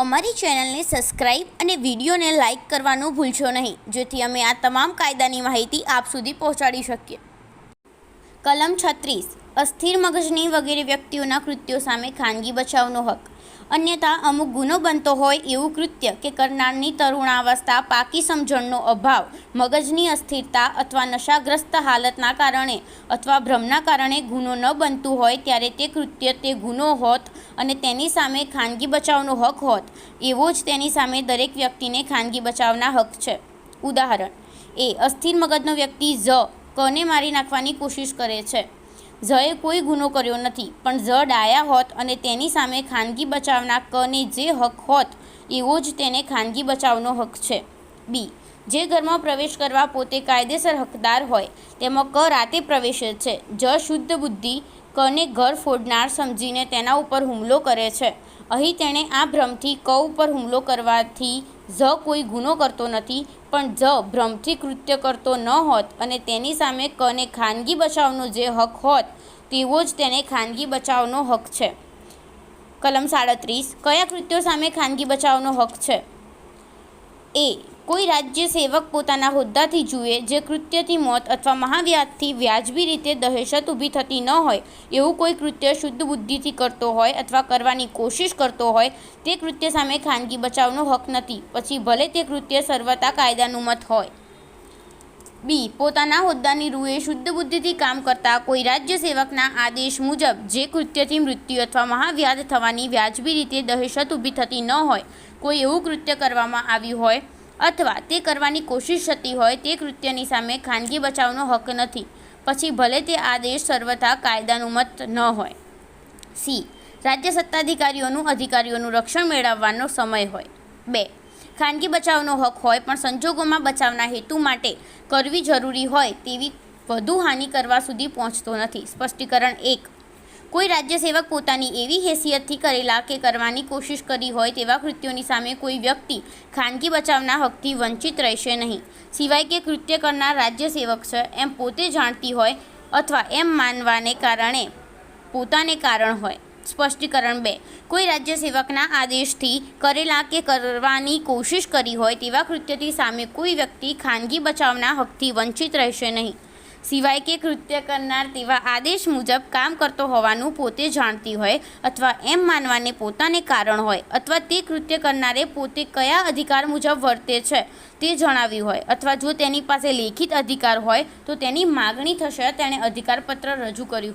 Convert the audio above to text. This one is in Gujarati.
અમારી ચેનલને સબસ્ક્રાઇબ અને વિડીયોને લાઇક કરવાનું ભૂલશો નહીં, જેથી અમે આ તમામ કાયદાની માહિતી આપ સુધી પહોંચાડી શકીએ. કલમ છત્રીસ, અસ્થિર મગજની વગેરે વ્યક્તિઓના કૃત્યો સામે ખાનગી બચાવનો હક. અન્યથા અમુક ગુનો બનતો હોય એવું કૃત્ય કે કરનારની તરુણાવસ્થા પાકી સમજણનો અભાવ, મગજની અસ્થિરતા અથવા નશાગ્રસ્ત હાલતના કારણે અથવા ભ્રમના કારણે ગુનો ન બનતું હોય ત્યારે તે કૃત્ય તે ગુનો હોત અને તેની સામે ખાનગી બચાવનો હક હોત, એવો જ તેની સામે દરેક વ્યક્તિને ખાનગી બચાવના હક છે. ઉદાહરણ, એ અસ્થિર મગજનો વ્યક્તિ ઝ કને મારી નાખવાની કોશિશ કરે છે? ઝએ કોઈ ગુનો કર્યો નથી, પણ ઝ ડાયા હોત અને તેની સામે ખાનગી બચાવના કને જે હક હોત, એવો જ તેને ખાનગી બચાવનો હક છે. બી. જે ઘરમાં પ્રવેશ કરવા પોતે કાયદેસર હકદાર હોય, તેમાં ક રાતે પ્રવેશે છે, જ શુદ્ધ બુદ્ધિ, કને ઘર ફોડનાર સમજીને તેના ઉપર હુમલો કરે છે. અહીં તેણે આ ભ્રમથી ક ઉપર હુમલો કરવાથી ઝ કોઈ ગુનો કરતો નથી, પણ ઝ ભ્રમથી કૃત્ય કરતો ન હોત અને તેની સામે કને ખાનગી બચાવનો જે હક હોત, તેવો જ તેને ખાનગી બચાવનો હક છે. કલમ સાડત્રીસ, કયા કૃત્યો સામે ખાનગી બચાવનો હક છે? એ કોઈ રાજ્ય સેવક પોતાના હોદ્દાથી જુએ, જે કૃત્યથી મોત અથવા મહાવ્યાજથી વ્યાજબી રીતે દહેશત ઊભી થતી ન હોય, એવું કોઈ કૃત્ય શુદ્ધ બુદ્ધિથી કરતો હોય અથવા કરવાની કોશિશ કરતો હોય, તે કૃત્ય સામે ખાનગી બચાવનો હક નથી. પછી ભલે તે કૃત્ય સર્વતા કાયદાનું મત હોય. બી. પોતાના હોદ્દાની રૂએ શુદ્ધ બુદ્ધિથી કામ કરતા કોઈ રાજ્ય સેવકના આદેશ મુજબ, જે કૃત્યથી મૃત્યુ અથવા મહાવ્યાજ થવાની વ્યાજબી રીતે દહેશત ઊભી થતી ન હોય, કોઈ એવું કૃત્ય કરવામાં આવ્યું હોય અથવા તે કરવાની કોશિશ થતી હોય તે કૃત્યની સામે ખાનગી બચાવનો હક નથી. પછી ભલે તે આદેશ સર્વથા કાયદાનુમત ન હોય. સી. રાજ્ય સત્તાધિકારીઓનું, અધિકારીઓનું રક્ષણ મેળવવાનો સમય હોય. બે. ખાનગી બચાવનો હક હોય પણ સંજોગોમાં બચાવના હેતુ માટે કરવી જરૂરી હોય તેવી વધુ હાનિ કરવા સુધી પહોંચતો નથી. સ્પષ્ટીકરણ એક. કોઈ રાજ્ય સેવક પોતાની એવી હેસિયતથી કરેલા કે કરવાની કોશિશ કરી હોય તેવા કૃત્યોની સામે કોઈ વ્યક્તિ ખાનગી બચાવના હકથી વંચિત રહેશે નહીં. સિવાય કે કૃત્ય કરનાર રાજ્ય સેવક છે, એમ પોતે જાણતી હોય અથવા એમ માનવાને કારણે પોતાને કારણ હોય. સ્પષ્ટીકરણ બે, કોઈ રાજ્ય સેવકના આદેશથી કરેલા કે કરવાની કોશિશ કરી હોય તેવા કૃત્યથી સામે કોઈ વ્યક્તિ ખાનગી બચાવના હકથી વંચિત રહેશે નહીં. સિવાય કે કૃત્ય કરનાર તેવા આદેશ મુજબ કામ કરતો હોવાનું પોતે જાણતી હોય અથવા એમ માનવાને પોતાને કારણ હોય અથવા તે કૃત્ય કરનારે પોતે કયા અધિકાર મુજબ વર્તે છે તે જણાવ્યું હોય અથવા જો તેની પાસે લેખિત અધિકાર હોય તો તેની માગણી થશે તેણે અધિકારપત્ર રજૂ કર્યું હોય.